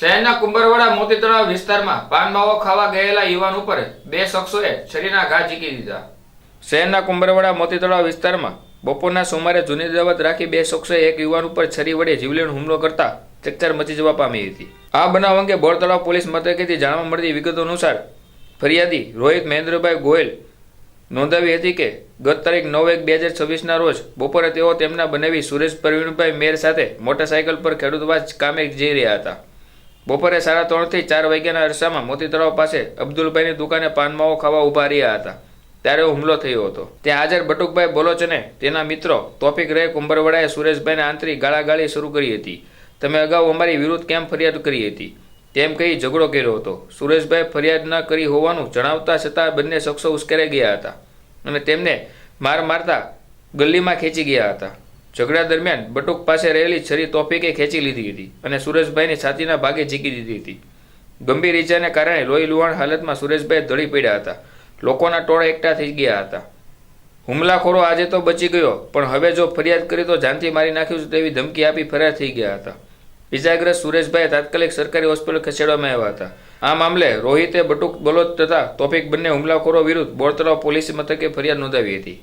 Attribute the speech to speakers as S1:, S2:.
S1: શહેરના કુંભરવાડા મોતી તળાવ વિસ્તારમાં પાનમાવો ખાવા ગયેલા યુવાન ઉપર બે શખ્સોએ છરીના ઘા ઝીકી દીધા. શહેરના કુંભરવાડા મોતી તળાવ વિસ્તારમાં બપોરના સુમારે જૂની દાવત રાખી બે શખ્સોએ એક યુવાન ઉપર છરી વડે જીવલેણ હુમલો કરતા ચકચાર મચી જવા પામી હતી. આ બનાવ અંગે બોરતળાવ પોલીસ મથકેથી જાણવા મળતી વિગતો અનુસાર ફરિયાદી રોહિત મહેન્દ્રભાઈ ગોયલ નોંધાવી હતી કે ગત તારીખ નવ એક બે હજાર છવ્વીસના રોજ બપોરે તેઓ તેમના બનાવી સુરેશ પ્રવીણભાઈ મેર સાથે મોટરસાયકલ પર ખેડૂતવાસ કામે જઈ રહ્યા હતા. બપોરે સાડા ત્રણથી ચાર વાગ્યાના અરસામાં મોતી તળાવ પાસે અબ્દુલભાઈની દુકાને પાનમાવો ખાવા ઊભા રહ્યા હતા. ત્યારે હુમલો થયો હતો. ત્યાં હાજર બટુકભાઈ બોલોચ અને તેના મિત્રો તોફિક રે કુંભરવાડાએ સુરેશભાઈને આંતરી ગાળાગાળી શરૂ કરી હતી. તમે અગાઉ અમારી વિરુદ્ધ કેમ ફરિયાદ કરી હતી? તેમ કહી ઝઘડો કર્યો હતો. સુરેશભાઈ ફરિયાદ ન કરી હોવાનું જણાવતા છતાં બંને શખ્સો ઉશ્કેરાઈ ગયા હતા અને તેમને માર મારતા ગલ્લીમાં ખેંચી ગયા હતા. ઝઘડા દરમિયાન બટુક પાસે રહેલી છરી તોફિકે ખેંચી લીધી હતી અને સુરેશભાઈની છાતીના ભાગે ઝીકી દીધી હતી. ગંભીર ઈજાને કારણે લોહી લુહાણ હાલતમાં સુરેશભાઈ ધડી પડ્યા હતા. લોકોના ટોળા એકઠા થઈ ગયા હતા. હુમલાખોરો આજે તો બચી ગયો, પણ હવે જો ફરિયાદ કરી તો જાનથી મારી નાખ્યું તેવી ધમકી આપી ફરાર થઈ ગયા હતા. ઇજાગ્રસ્ત સુરેશભાઈ તાત્કાલિક સરકારી હોસ્પિટલ ખસેડવામાં આવ્યા હતા. આ મામલે રોહિતે બટુક બલોચ તથા તોફિક બંને હુમલાખોરો વિરુદ્ધ બોરતળાવ પોલીસ મથકે ફરિયાદ નોંધાવી હતી.